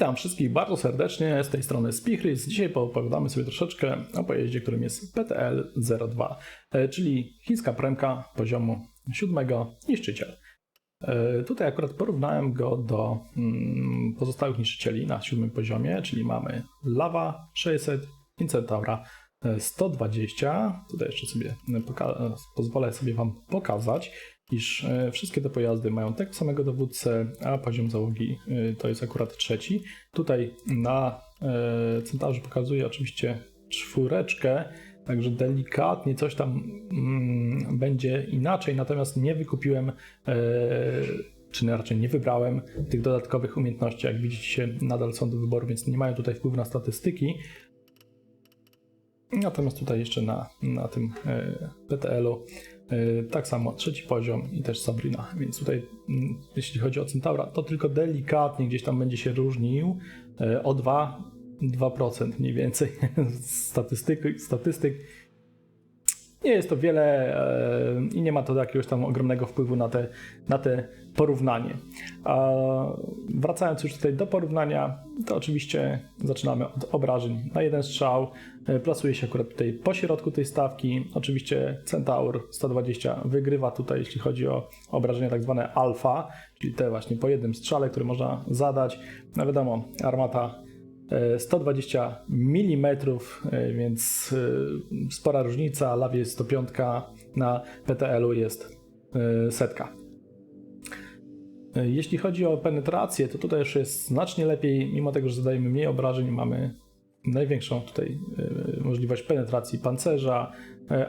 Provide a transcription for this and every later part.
Witam wszystkich bardzo serdecznie z tej strony Spichrys. Dzisiaj poopowiadamy sobie troszeczkę o pojeździe, którym jest PTL-02, e, czyli chińska premka poziomu siódmego niszczyciel. E, Tutaj akurat porównałem go do mm, pozostałych niszczycieli na siódmym poziomie, czyli mamy Lava 600 i Centaura e, 120. Tutaj jeszcze sobie pozwolę sobie Wam pokazać, iż e, wszystkie te pojazdy mają tego samego dowódcę, a poziom załogi e, to jest akurat trzeci. Tutaj na e, Centaurze pokazuję oczywiście czwóreczkę, Także delikatnie coś tam mm, będzie inaczej, natomiast nie wykupiłem, czy raczej nie wybrałem tych dodatkowych umiejętności. Jak widzicie, nadal są do wyboru, więc nie mają tutaj wpływu na statystyki. Natomiast tutaj jeszcze na, na tym PTL-u tak samo trzeci poziom i też Sabrina, więc tutaj mm, jeśli chodzi o Centaura, to tylko delikatnie gdzieś tam będzie się różnił e, o 2 2% mniej więcej statystyk, statystyk. Nie jest to wiele e, i nie ma to jakiegoś tam ogromnego wpływu na te, na te porównanie. A wracając już tutaj do porównania, to oczywiście zaczynamy od obrażeń na jeden strzał. E, Plasuje się akurat tutaj po środku tej stawki. Oczywiście Centaur 120 wygrywa tutaj, jeśli chodzi o obrażenia tak zwane alfa, czyli te właśnie po jednym strzale, które można zadać. No wiadomo, armata 120 mm, więc e, spora różnica. Lawie jest 105, na PTL-u jest e, setka. E, Jeśli chodzi o penetrację, to tutaj już jest znacznie lepiej, mimo tego, że zadajemy mniej obrażeń, mamy największą tutaj możliwość penetracji pancerza,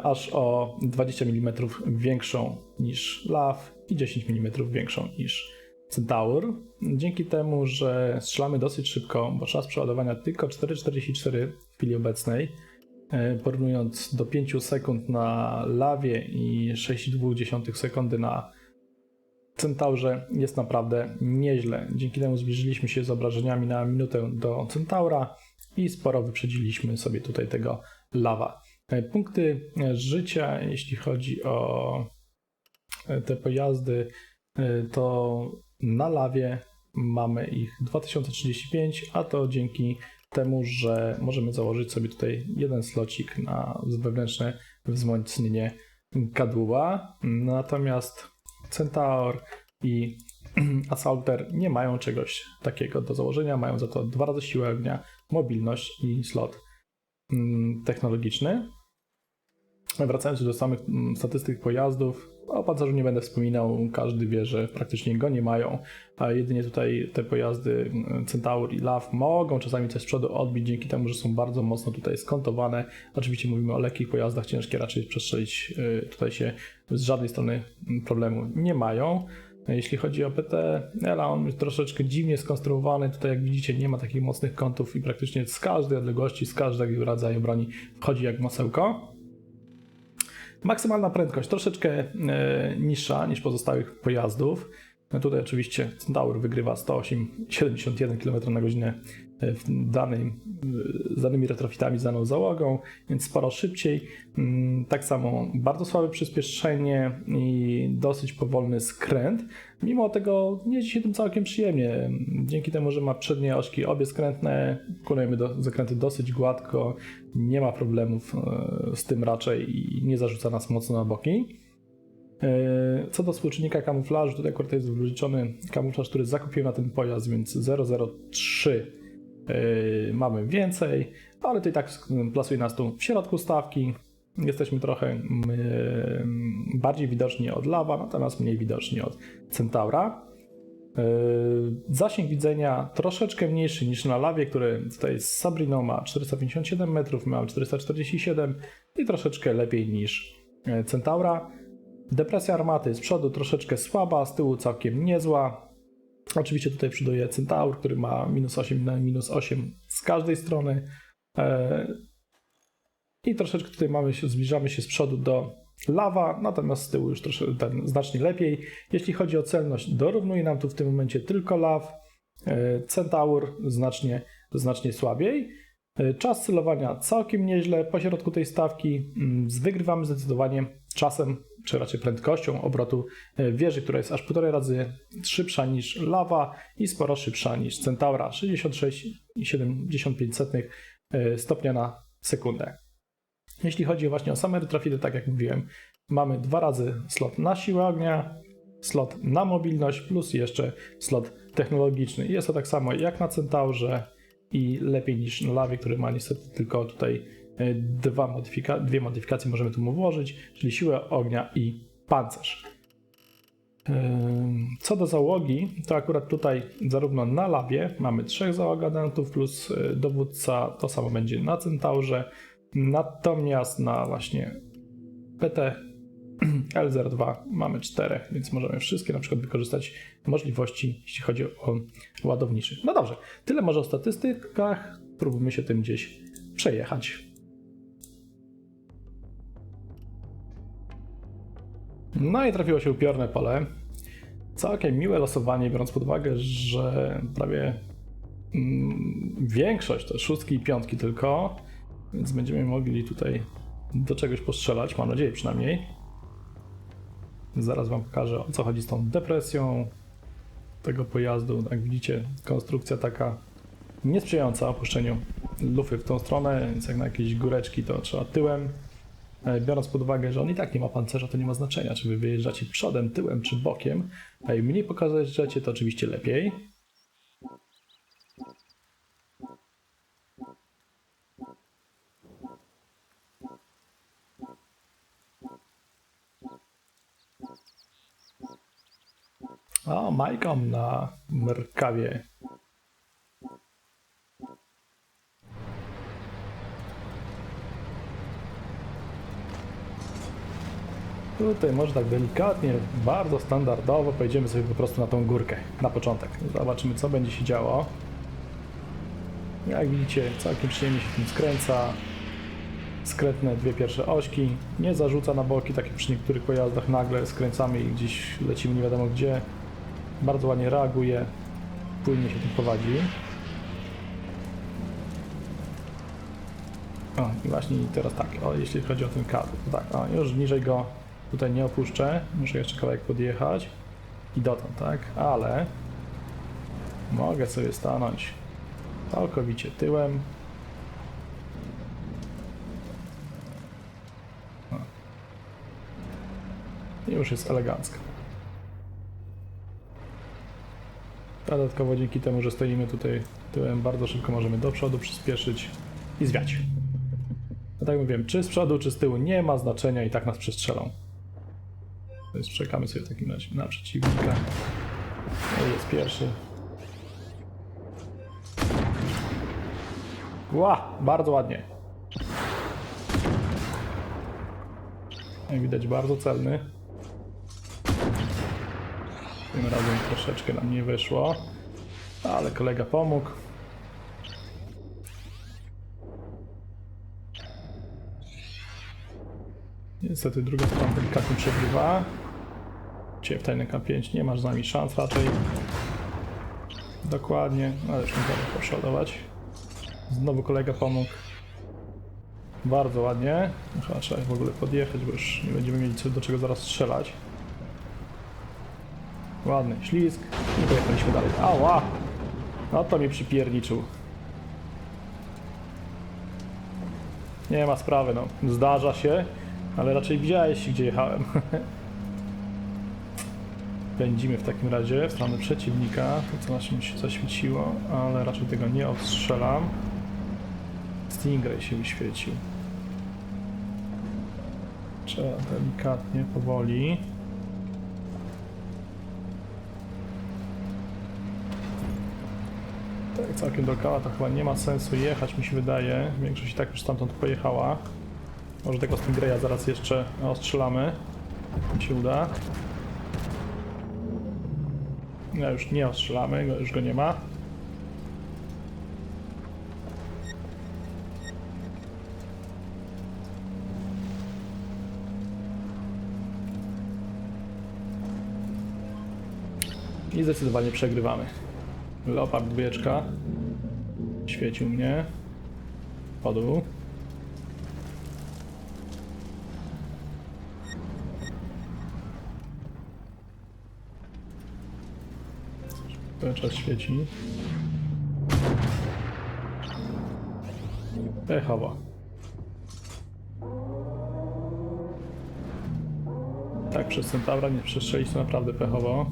aż o 20 mm większą niż LAW i 10 mm większą niż Centaur. Dzięki temu, że strzelamy dosyć szybko, bo czas przeładowania tylko 4,44 w chwili obecnej, porównując do 5 sekund na lawie i 6,2 sekundy na Centaurze jest naprawdę nieźle. Dzięki temu zbliżyliśmy się z obrażeniami na minutę do Centaura i sporo wyprzedziliśmy sobie tutaj tego lawa. Punkty życia, jeśli chodzi o te pojazdy, to na lawie mamy ich 2035, a to dzięki temu, że możemy założyć sobie tutaj jeden slocik na wewnętrzne wzmocnienie kadłuba. Natomiast Centaur i Assaulter nie mają czegoś takiego do założenia, mają za to dwa razy siłę ognia, mobilność i slot technologiczny. Wracając do samych statystyk pojazdów, o pancerzu nie będę wspominał, każdy wie, że praktycznie go nie mają, a jedynie tutaj te pojazdy Centaur i LAW mogą czasami coś z przodu odbić dzięki temu, że są bardzo mocno tutaj skontowane. Oczywiście mówimy o lekkich pojazdach, ciężkie raczej przestrzelić tutaj się z żadnej strony problemu nie mają. Jeśli chodzi o PTL, on jest troszeczkę dziwnie skonstruowany. Tutaj, jak widzicie, nie ma takich mocnych kątów i praktycznie z każdej odległości, z każdego rodzaju broni wchodzi jak masełko. Maksymalna prędkość troszeczkę e, niższa niż pozostałych pojazdów. No tutaj oczywiście Centaur wygrywa 108,71 km na godzinę w danej, z danymi retrofitami, z daną załogą, więc sporo szybciej. Mm, Tak samo bardzo słabe przyspieszenie i dosyć powolny skręt. Mimo tego jeździ się tym całkiem przyjemnie. Dzięki temu, że ma przednie ośki obie skrętne, wykonujemy do, zakręty dosyć gładko, nie ma problemów e, z tym raczej i nie zarzuca nas mocno na boki. E, Co do współczynnika kamuflażu, tutaj akurat jest wliczony kamuflaż, który zakupiłem na ten pojazd, więc 003 Yy, mamy więcej, ale to i tak plasuje nas tu w środku stawki. Jesteśmy trochę yy, bardziej widoczni od lawa, natomiast mniej widoczni od Centaura. Yy, zasięg widzenia troszeczkę mniejszy niż na lawie, który tutaj z Sabriną ma 457 metrów, mamy 447 i troszeczkę lepiej niż Centaura. Depresja armaty z przodu troszeczkę słaba, z tyłu całkiem niezła. Oczywiście tutaj przyduje Centaur, który ma minus 8 na minus 8 z każdej strony. I troszeczkę tutaj mamy się, zbliżamy się z przodu do lawa, natomiast z tyłu już troszkę ten, znacznie lepiej. Jeśli chodzi o celność, dorównuje nam tu w tym momencie tylko law. Centaur znacznie, znacznie słabiej. Czas celowania całkiem nieźle. Po środku tej stawki wygrywamy zdecydowanie czasem czy raczej prędkością obrotu e, wieży, która jest aż półtorej razy szybsza niż lawa i sporo szybsza niż Centaura. 66,75 e, stopnia na sekundę. Jeśli chodzi właśnie o same retrofidy, tak jak mówiłem, mamy dwa razy slot na siłę ognia, slot na mobilność, plus jeszcze slot technologiczny. Jest to tak samo jak na Centaurze i lepiej niż na lawie, który ma niestety tylko tutaj dwa modyfika dwie modyfikacje możemy tu mu włożyć, czyli siłę ognia i pancerz. Ym, Co do załogi, to akurat tutaj zarówno na lawie mamy trzech załogantów plus e, dowódca, to samo będzie na Centaurze, natomiast na właśnie PT L02 mamy czterech, więc możemy wszystkie na przykład wykorzystać możliwości, jeśli chodzi o ładowniczych. No dobrze, tyle może o statystykach. Spróbujmy się tym gdzieś przejechać. No i trafiło się upiorne pole. Całkiem miłe losowanie, biorąc pod uwagę, że prawie mm, większość to szóstki i piątki tylko, więc będziemy mogli tutaj do czegoś postrzelać, mam nadzieję przynajmniej. Zaraz Wam pokażę o co chodzi z tą depresją tego pojazdu. Jak widzicie, konstrukcja taka niesprzyjająca opuszczeniu lufy w tą stronę, więc jak na jakieś góreczki to trzeba tyłem. E, Biorąc pod uwagę, że on i tak nie ma pancerza, to nie ma znaczenia, czy wy wyjeżdżacie przodem, tyłem czy bokiem. A im mniej pokażecie, to oczywiście lepiej. O, Majkom na Merkawie. Tutaj może tak delikatnie, bardzo standardowo pojedziemy sobie po prostu na tą górkę, na początek. Zobaczymy co będzie się działo. Jak widzicie, całkiem przyjemnie się tym skręca. Skrętne dwie pierwsze ośki. Nie zarzuca na boki, tak jak przy niektórych pojazdach nagle skręcamy i gdzieś lecimy nie wiadomo gdzie. Bardzo ładnie reaguje, płynnie się tym prowadzi. O, i właśnie teraz tak, o, jeśli chodzi o ten kadr, tak, o, już niżej go tutaj nie opuszczę, muszę jeszcze kawałek podjechać i dotąd, tak, ale mogę sobie stanąć całkowicie tyłem. I już jest elegancko. Dodatkowo dzięki temu, że stoimy tutaj tyłem, bardzo szybko możemy do przodu przyspieszyć i zwiać. No tak jak mówiłem, czy z przodu, czy z tyłu nie ma znaczenia i tak nas przestrzelą. Więc czekamy sobie w takim razie na przeciwnika. To jest pierwszy. Ła, bardzo ładnie. Jak widać, bardzo celny. Tym razem troszeczkę nam nie wyszło, ale kolega pomógł. Niestety druga strona delikatnie przegrywa. Cię w tajnym K5 nie masz z nami szans raczej. Dokładnie, ale już nie będę przeładować. Znowu kolega pomógł. Bardzo ładnie. Chyba trzeba w ogóle podjechać, bo już nie będziemy mieli do czego zaraz strzelać. Ładny ślizg i pojechaliśmy dalej. Ała! No to mi przypierniczył. Nie ma sprawy, no. Zdarza się, ale raczej widziałeś, gdzie jechałem. Pędzimy w takim razie w stronę przeciwnika, to co się zaświeciło, ale raczej tego nie odstrzelam. Stingray się wyświecił. Trzeba delikatnie, powoli. Tak, całkiem dookoła to chyba nie ma sensu jechać, mi się wydaje. Większość i tak już stamtąd pojechała. Może tego Stingraya zaraz jeszcze ostrzelamy. Mi się uda. No już nie ostrzelamy, już go nie ma. I zdecydowanie przegrywamy. Leopard dwójeczka. Świecił mnie. Padł. Cały czas świeci. Pechowo. Tak, przez Centaura nie przestrzelić to naprawdę pechowo.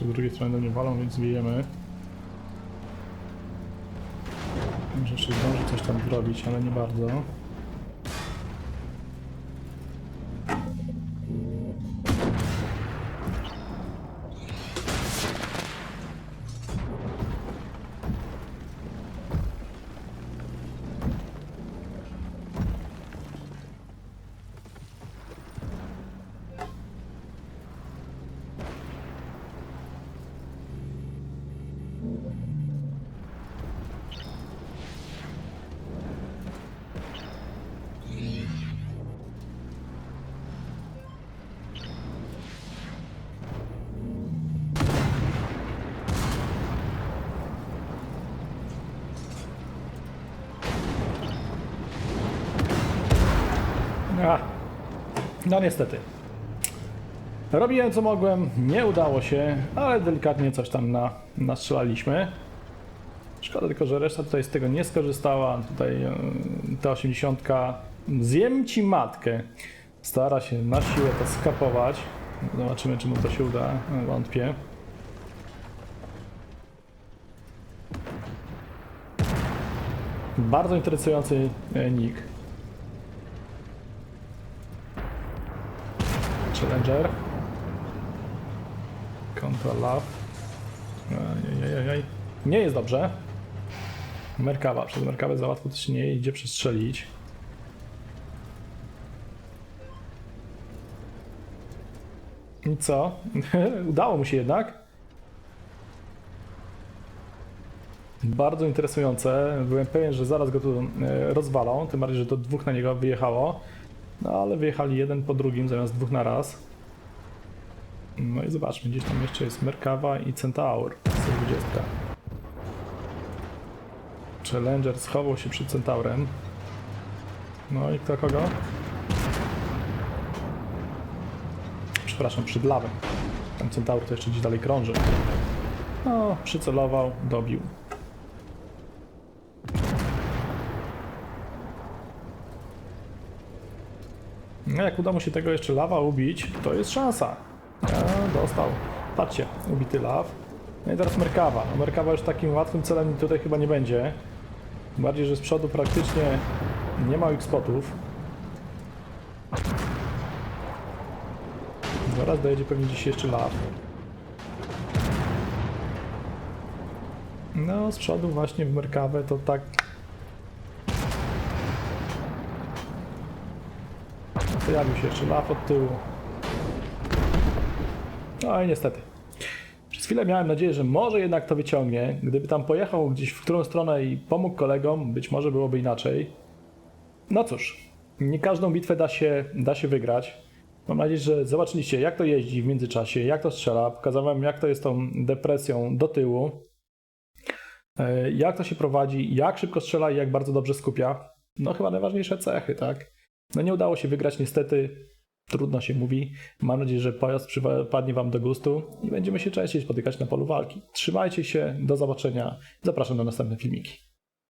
O, z drugiej strony do mnie walą, więc zwijemy. Może jeszcze zdąży coś tam zrobić, ale nie bardzo. A, no niestety. Robiłem co mogłem, nie udało się, ale delikatnie coś tam na, nastrzelaliśmy. Szkoda tylko, że reszta tutaj z tego nie skorzystała. Tutaj e, ta 80 zjem ci matkę. Stara się na siłę to skapować. Zobaczymy, czy mu to się uda. Wątpię. Bardzo interesujący e, nick. Challenger. Control Love. Ajajajaj. Nie jest dobrze. Merkawa. Przez Merkawę za łatwo też nie idzie przestrzelić. I co? Udało mu się jednak. Bardzo interesujące. Byłem pewien, że zaraz go tu e, rozwalą. Tym bardziej, że to dwóch na niego wyjechało. No ale wyjechali jeden po drugim zamiast dwóch na raz. No i zobaczmy, gdzieś tam jeszcze jest Merkawa i Centaur. 120. Challenger schował się przed Centaurem. No i kto kogo? Przepraszam, przed lawem. Tam Centaur to jeszcze gdzieś dalej krąży. No, przycelował, dobił. No jak uda mu się tego jeszcze lawa ubić, to jest szansa. Ja, dostał. Patrzcie, ubity law. No i teraz Merkawa. No Merkawa już takim łatwym celem tutaj chyba nie będzie. Bardziej, że z przodu praktycznie nie ma ich spotów. Zaraz dojedzie pewnie gdzieś jeszcze law. No, z przodu właśnie w Merkawę to tak Pojawił się jeszcze laf od tyłu. No i niestety. Przez chwilę miałem nadzieję, że może jednak to wyciągnie. Gdyby tam pojechał gdzieś w którą stronę i pomógł kolegom, być może byłoby inaczej. No cóż, nie każdą bitwę da się, da się wygrać. Mam nadzieję, że zobaczyliście jak to jeździ w międzyczasie, jak to strzela. Pokazałem jak to jest tą depresją do tyłu. E, Jak to się prowadzi, jak szybko strzela i jak bardzo dobrze skupia. No chyba najważniejsze cechy, tak? No nie udało się wygrać niestety. Trudno się mówi. Mam nadzieję, że pojazd przypadnie Wam do gustu i będziemy się częściej spotykać na polu walki. Trzymajcie się, do zobaczenia. Zapraszam na następne filmiki.